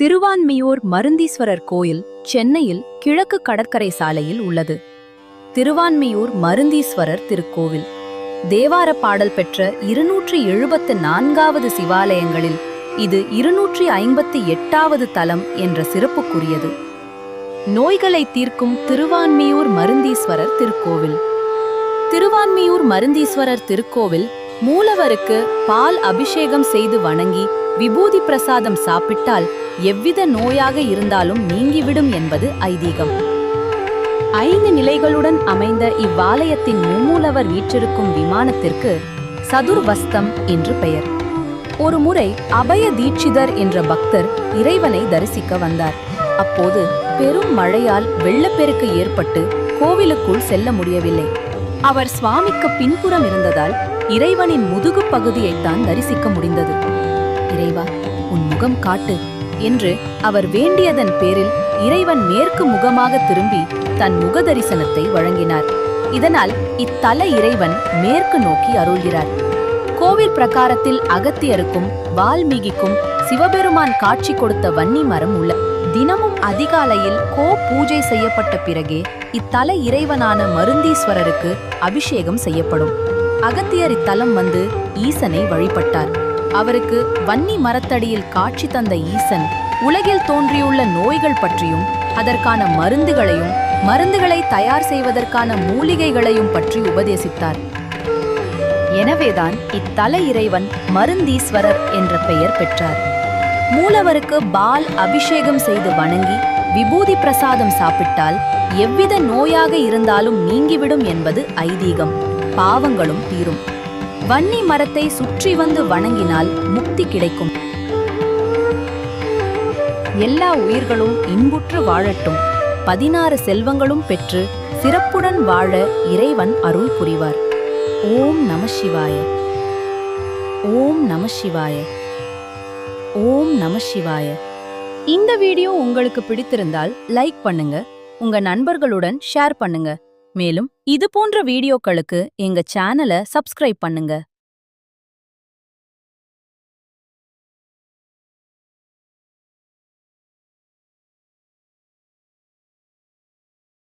திருவான்மியூர் மருந்தீஸ்வரர் கோயில் சென்னையில் கிழக்கு கடற்கரை சாலையில் உள்ளது. திருவான்மியூர் மருந்தீஸ்வரர் திருக்கோவில். தேவார பாடல் பெற்ற இருநூற்றி எழுபத்து நான்காவது சிவாலயங்களில் இது இருநூற்றி ஐம்பத்தி எட்டாவது தலம் என்ற சிறப்புக்குரியது. நோய்களை தீர்க்கும் திருவான்மியூர் மருந்தீஸ்வரர் திருக்கோவில். திருவான்மியூர் மருந்தீஸ்வரர் திருக்கோவில் மூலவருக்கு பால் அபிஷேகம் செய்து வணங்கி விபூதி பிரசாதம் சாப்பிட்டால் எவ்வித நோயாக இருந்தாலும் நீங்கிவிடும் என்பது ஐதீகம். ஐந்து நிலைகளுடன் அமைந்த இவ்வாலயத்தின் மும்மூலவர் வீற்றிருக்கும் விமானத்திற்கு சதுர்வஸ்தம் என்று பெயர். ஒருமுறை அபய தீட்சிதர் என்ற பக்தர் இறைவனை தரிசிக்க வந்தார். அப்போது பெரும் மழையால் வெள்ளப்பெருக்கு ஏற்பட்டு கோவிலுக்குள் செல்ல முடியவில்லை. அவர் சுவாமிக்கு பின்புறம் இருந்ததால் இறைவனின் முதுகு பகுதியைத்தான் தரிசிக்க முடிந்தது. இறைவா உன் முகம் காட்டு. என்று அவர் வேண்டியதன் பேரில் இறைவன் மேற்கு முகமாக திரும்பி தன் முக தரிசனத்தை வழங்கினார். இதனால் இத்தல இறைவன் மேற்கு நோக்கி அருள்கிறார். கோவில் பிரகாரத்தில் அகத்தியருக்கும் வால்மீகிக்கும் சிவபெருமான் காட்சி கொடுத்த வன்னி மரம் உள்ள தினமும் அதிகாலையில் கோ பூஜை செய்யப்பட்ட பிறகே இத்தல இறைவனான மருந்தீஸ்வரருக்கு அபிஷேகம் செய்யப்படும். அகத்தியர் இத்தலம் வந்து ஈசனை வழிபட்டார். அவருக்கு வன்னி மரத்தடியில் காட்சி தந்த ஈசன் உலகில் தோன்றியுள்ள நோய்கள் பற்றியும் அதற்கான மருந்துகளையும் மருந்துகளை தயார் செய்வதற்கான மூலிகைகளையும் பற்றி உபதேசித்தார். எனவேதான் இத்தல இறைவன் மருந்தீஸ்வரர் என்ற பெயர் பெற்றார். மூலவருக்கு பால் அபிஷேகம் செய்து வணங்கி விபூதி பிரசாதம் சாப்பிட்டால் எவ்வித நோயாக இருந்தாலும் நீங்கிவிடும் என்பது ஐதீகம். பாவங்களும் தீரும். வன்னி மரத்தை சுற்றி வந்து வணங்கினால் முக்தி கிடைக்கும். எல்லா உயிர்களும் இன்புற்று வாழட்டும். பதினாறு செல்வங்களும் பெற்று சிறப்புடன் வாழ இறைவன் அருள் புரிவார். ஓம் நம சிவாய. ஓம் நம சிவாய. ஓம் நம சிவாய. இந்த வீடியோ உங்களுக்கு பிடித்திருந்தால் லைக் பண்ணுங்க. உங்க நண்பர்களுடன் ஷேர் பண்ணுங்க. மேலும் இது போன்ற வீடியோக்களுக்கு எங்க சேனலை சப்ஸ்கிரைப் பண்ணுங்க.